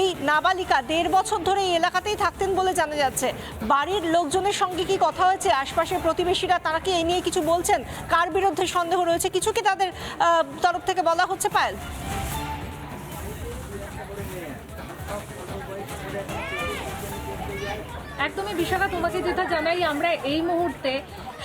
এই নাবালিকা দেড় বছর ধরে এই এলাকাতেই থাকতেন বলে জানা যাচ্ছে। বাড়ির লোকজনের সঙ্গে কি কথা হয়েছে? আশপাশের প্রতিবেশীরা তারা কি এই নিয়ে কিছু বলছেন? কার বিরুদ্ধে সন্দেহ রয়েছে? কিছু কি তাদের তরফ থেকে বলা হচ্ছে, পায়েল? একদমই বিশাখা, তোমাকে যেটা জানাই, আমরা এই মুহূর্তে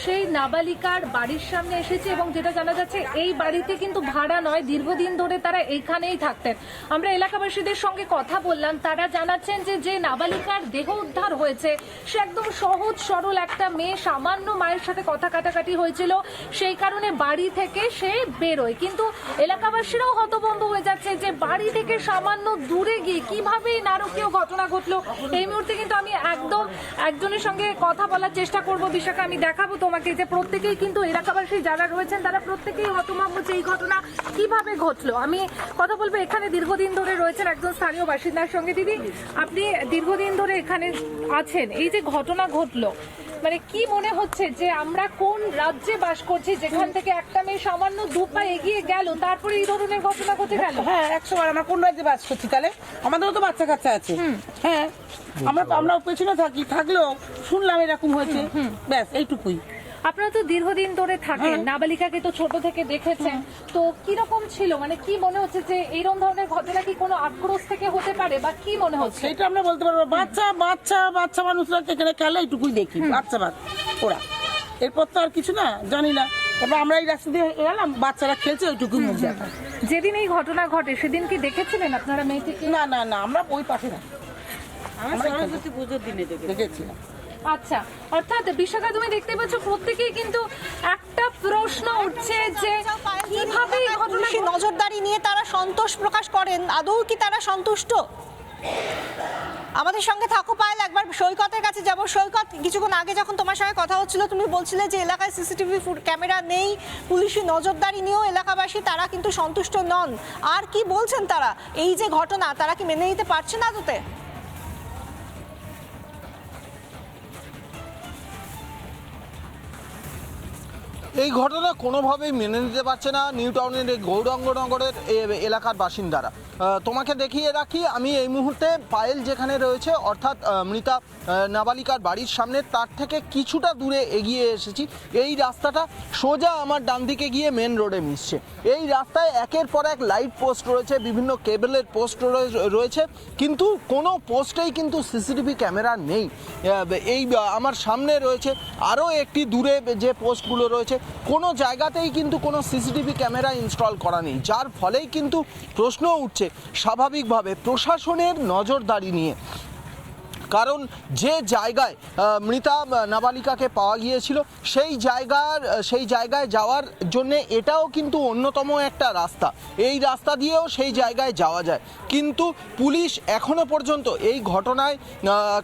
সেই নাবালিকার বাড়ির সামনে এসেছে এবং যেটা জানা যাচ্ছে, এই বাড়িতে কিন্তু ভাড়া নয়, দীর্ঘদিন ধরে তারা এইখানেই থাকতেন। আমরা এলাকাবাসীদের সঙ্গে কথা বললাম, তারা জানাচ্ছেন যে যে নাবালিকার দেহ উদ্ধার হয়েছে, সে একদম সহজ, সরল একটা মেয়ে, সামান্য মায়ের সাথে কথা কাটাকাটি হয়েছিল, সেই কারণে বাড়ি থেকে সে বেরোয়। কিন্তু এলাকাবাসীরাও হতভম্ব হয়ে যাচ্ছে যে, বাড়ি থেকে সামান্য দূরে গিয়ে কীভাবে নারকীয় ঘটনা ঘটলো? এই মুহূর্তে কিন্তু আমি একদম একজনের সঙ্গে কথা বলার চেষ্টা করব বিশাখা আমি দেখাবো তোমাকে যে প্রত্যেকেই কিন্তু এলাকাবাসী যারা রয়েছেন তারা প্রত্যেকেই হতভম্ব যে এই ঘটনা কীভাবে ঘটলো? আমি কথা বলব এখানে দীর্ঘদিন ধরে রয়েছেন একজন স্থানীয় বাসিন্দার সঙ্গে। দিদি আপনি দীর্ঘদিন ধরে এখানে আছেন। এই যে ঘটনা ঘটলো মানে কি মনে হচ্ছে যে আমরা কোন রাজ্যে বাস করছি যেখান থেকে একটা মেয়ে সামান্য দু পা এগিয়ে গেল তারপরে এই ধরনের ঘটনা ঘটে গেল? হ্যাঁ একশো বার আমরা কোন রাজ্যে বাস করছি তাহলে? আমাদেরও তো বাচ্চা কাচ্চা আছে। হ্যাঁ আমরা আমরা পেছনে থাকি থাকলেও শুনলাম এরকম হয়েছে। ব্যাস এইটুকুই। আপনারা তো দীর্ঘদিন ধরে থাকেন নাবালিকাকে তো ছোট থেকে দেখেছেন। তো কীরকম ছিল? মানে কি মনে হচ্ছে যে এইরকম ধরনের ঘটনা কি কোনো আক্রোশ থেকে হতে পারে বা কি মনে হচ্ছে? সেইটা আমরা বলতে পারব বাচ্চা বাচ্চা বাচ্চা মানুষরা যেখানে খেলে এইটুকুই দেখি। বাচ্চা বাচ্চা ওরা। এরপর তো আর কিছু না জানি না। তারপর আমরা এই রাস্তা দিয়ে গেলাম বাচ্চারা খেলছে ওইটুকুই মধ্যে যেদিন এই ঘটনা ঘটে সেদিন কি দেখেছিলেন আপনারা মেয়েটিকে? না না না আমরা ওই পাশে না। আমরা সরস্বতী পুজোর দিনে দেখেছিলাম। আচ্ছা অর্থাৎ বিশাখা, তুমি দেখতে পাচ্ছ প্রত্যেকেই কিন্তু একটা প্রশ্ন উঠছে যে কীভাবে পুলিশি নজরদারি নিয়ে তারা সন্তোষ প্রকাশ করেন, আদৌ কি তারা সন্তুষ্ট? আমাদের সঙ্গে থাকো পায়েল, একবার সৈকতের কাছে যাব। সৈকত, কিছুক্ষণ আগে যখন তোমার সঙ্গে কথা হচ্ছিল, তুমি বলছিলে যে এলাকায় সিসিটিভি ক্যামেরা নেই, পুলিশি নজরদারি নিয়েও এলাকাবাসী তারা কিন্তু সন্তুষ্ট নন। আর কি বলছেন তারা? এই যে ঘটনা, তারা কি মেনে নিতে পারছে না আদতে? এই ঘটনা কোনোভাবেই মেনে নিতে পারছে না নিউ টাউনের এই গৌরাঙ্গনগরের এলাকার বাসিন্দারা। তোমাকে দেখিয়ে রাখি, আমি এই মুহূর্তে পায়েল যেখানে রয়েছে, অর্থাৎ মৃতা নাবালিকার বাড়ির সামনে, তার থেকে কিছুটা দূরে এগিয়ে এসেছি। এই রাস্তাটা সোজা আমার ডান দিকে গিয়ে মেন রোডে মিশছে। এই রাস্তায় একের পর এক লাইট পোস্ট রয়েছে, বিভিন্ন কেবলের পোস্ট রয়েছে, কিন্তু কোনো পোস্টেই কিন্তু সিসিটিভি ক্যামেরা নেই। এই আমার সামনে রয়েছে আরও একটি দূরে যে পোস্টগুলো রয়েছে কোনো জায়গাতেই কিন্তু কোনো সিসিটিভি ক্যামেরা ইনস্টল করা নেই, যার ফলেই কিন্তু প্রশ্ন উঠছে স্বাভাবিকভাবে প্রশাসনের নজরদারি নিয়ে। কারণ যে জায়গায় মৃতা নাবালিকাকে পাওয়া গিয়েছিল, সেই জায়গার সেই জায়গায় যাওয়ার জন্যে এটাও কিন্তু অন্যতম একটা রাস্তা। এই রাস্তা দিয়েও সেই জায়গায় যাওয়া যায়। কিন্তু পুলিশ এখনও পর্যন্ত এই ঘটনায়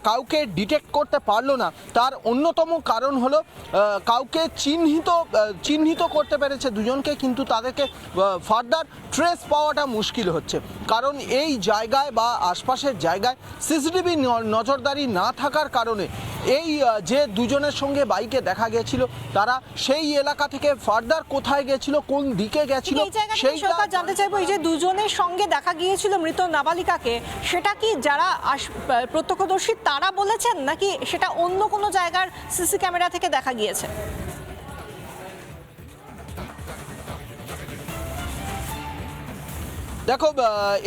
কাউকে ডিটেক্ট করতে পারল না। তার অন্যতম কারণ হলো কাউকে চিহ্নিত চিহ্নিত করতে পেরেছে দুজনকে, কিন্তু তাদেরকে ফার্দার ট্রেস পাওয়াটা মুশকিল হচ্ছে। কারণ এই জায়গায় বা আশপাশের জায়গায় সিসিটিভি নজরদারি না থাকার কারণে এই যে দুজনের সঙ্গে বাইকে দেখা গেছিল তারা সেই এলাকা থেকে ফার্দার কোথায় গেছিল কোন দিকে গেছিল সরকার জানতে চাইব এই যে দুজনের সঙ্গে দেখা গিয়েছিল মৃত নাবালিকাকে সেটা কি যারা প্রত্যক্ষদর্শী তারা বলেছেন নাকি সেটা অন্য কোনো জায়গার সিসি ক্যামেরা থেকে দেখা গিয়েছে? দেখো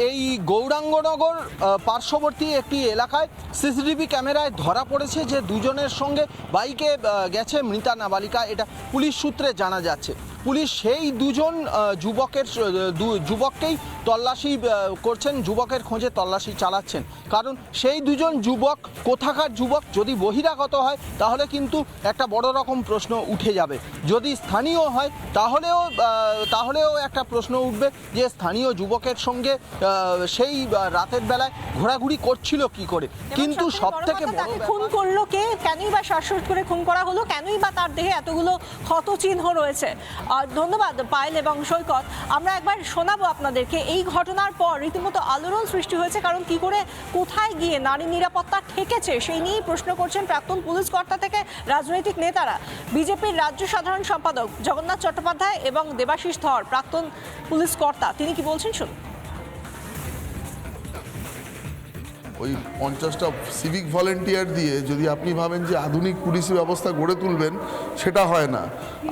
এই গৌরাঙ্গনগর পার্শ্ববর্তী একটি এলাকায় সিসিটিভি ক্যামেরায় ধরা পড়েছে যে দুজনের সঙ্গে বাইকে গেছে মৃতা নাবালিকা। এটা পুলিশ সূত্রে জানা যাচ্ছে। পুলিশ সেই দুজন যুবকের যুবককেই তল্লাশি করছেন যুবকের খোঁজে তল্লাশি চালাচ্ছেন। কারণ সেই দুজন যুবক কোথাকার যুবক যদি বহিরাগত হয় তাহলে কিন্তু একটা বড় রকম প্রশ্ন উঠে যাবে। যদি স্থানীয় হয় তাহলেও তাহলেও একটা প্রশ্ন উঠবে যে স্থানীয় যুবকের সঙ্গে সেই রাতের বেলায় ঘোরাঘুরি করছিল কি করে? কিন্তু সব থেকে খুন করল কে? কেনই বা শ্বাসরোধ করে খুন করা হলো? কেনই বা তার দেহে এতগুলো ক্ষত চিহ্ন রয়েছে? ধন্যবাদ, পায়েল এবং সৈকত। আমরা একবার শোনাবো আপনাদেরকে। এই ঘটনার পর রীতিমতো আলোড়ন সৃষ্টি হয়েছে, কারণ কি করে, কোথায় গিয়ে নারী নিরাপত্তা ঠেকেছে সেই নিয়েই প্রশ্ন করছেন প্রাক্তন পুলিশ কর্তা থেকে রাজনৈতিক নেতারা। বিজেপির রাজ্য সাধারণ সম্পাদক জগন্নাথ চট্টোপাধ্যায় এবং দেবাশিস ধর, প্রাক্তন পুলিশ কর্তা। তিনি কি বলছেন, শুনুন। ওই পঞ্চাশটা সিভিক ভলেন্টিয়ার দিয়ে যদি আপনি ভাবেন যে আধুনিক পুলিশি ব্যবস্থা গড়ে তুলবেন, সেটা হয় না।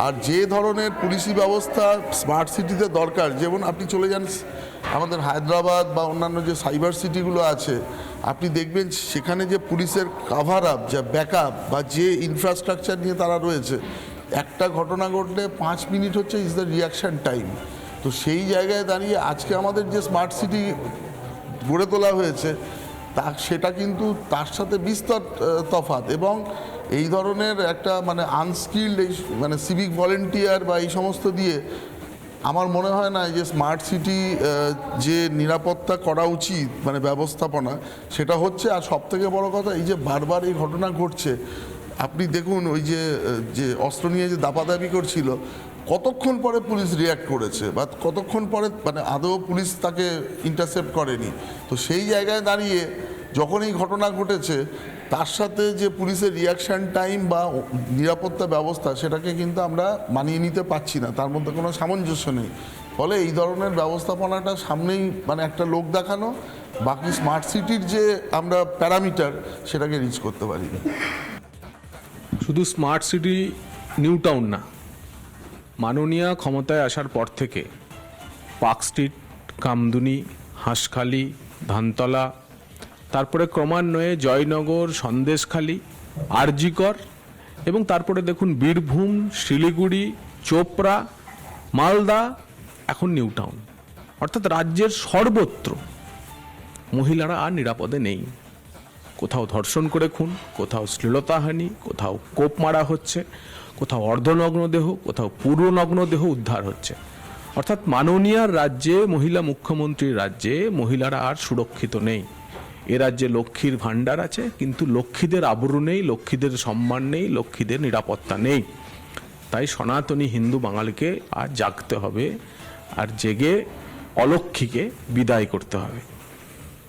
আর যে ধরনের পুলিশি ব্যবস্থা স্মার্ট সিটিতে দরকার, যেমন আপনি চলে যান আমাদের হায়দ্রাবাদ বা অন্যান্য যে সাইবার সিটিগুলো আছে, আপনি দেখবেন সেখানে যে পুলিশের কাভার আপ যা ব্যাকআপ বা যে ইনফ্রাস্ট্রাকচার নিয়ে তারা রয়েছে, একটা ঘটনা ঘটলে পাঁচ মিনিট হচ্ছে ইজ দ্য রিয়াকশন টাইম তো সেই জায়গায় দাঁড়িয়ে আজকে আমাদের যে স্মার্ট সিটি গড়ে তোলা হয়েছে তা সেটা কিন্তু তার সাথে বিস্তর তফাৎ এবং এই ধরনের একটা মানে আনস্কিল্ড এই মানে সিভিক ভলেন্টিয়ার বা এই সমস্ত দিয়ে আমার মনে হয় না যে স্মার্ট সিটি যে নিরাপত্তা করা উচিত মানে ব্যবস্থাপনা, সেটা হচ্ছে আর সব থেকে বড় কথা এই যে বারবার এই ঘটনা ঘটছে। আপনি দেখুন ওই যে যে অস্ত্র নিয়ে যে দাপাদাপি করছিল কতক্ষণ পরে পুলিশ রিয়াক্ট করেছে? বা কতক্ষণ পরে মানে আদৌ পুলিশ তাকে ইন্টারসেপ্ট করেনি? তো সেই জায়গায় দাঁড়িয়ে যখন এই ঘটনা ঘটেছে, তার সাথে যে পুলিশের রিয়াকশন টাইম বা নিরাপত্তা ব্যবস্থা, সেটাকে কিন্তু আমরা মানিয়ে নিতে পারছি না। তার মধ্যে কোনো সামঞ্জস্য নেই। ফলে এই ধরনের ব্যবস্থাপনাটা সামনেই মানে একটা লোক দেখানো, বাকি স্মার্ট সিটির যে আমরা প্যারামিটার, সেটাকে রিচ করতে পারি শুধু স্মার্ট সিটি নিউ টাউন না। মাননীয়া ক্ষমতায় আসার পর থেকে পার্ক স্ট্রিট, কামদুনি, হাঁসখালি, ধানতলা, তারপরে ক্রমান্বয়ে জয়নগর, সন্দেশখালি, আরজিকর এবং তারপরে দেখুন বীরভূম, শিলিগুড়ি, চোপড়া, মালদা, এখন নিউ টাউন অর্থাৎ রাজ্যের সর্বত্র মহিলারা আর নিরাপদে নেই। কোথাও ধর্ষণ করে খুন, কোথাও শ্লীলতাহানি, কোথাও কোপ মারা হচ্ছে। কোথাও অর্ধনগ্ন দেহ, কোথাও পুরনগ্ন দেহ উদ্ধার হচ্ছে। অর্থাৎ মাননীয়ার রাজ্যে, মহিলা মুখ্যমন্ত্রীর রাজ্যে মহিলারা আর সুরক্ষিত নেই। এ রাজ্যে লক্ষ্মীর ভাণ্ডার আছে, কিন্তু লক্ষ্মীদের আবরু নেই, লক্ষ্মীদের সম্মান নেই, লক্ষ্মীদের নিরাপত্তা নেই। তাই সনাতনী হিন্দু বাঙালিকে আর জাগতে হবে, আর জেগে অলক্ষ্মীকে বিদায় করতে হবে।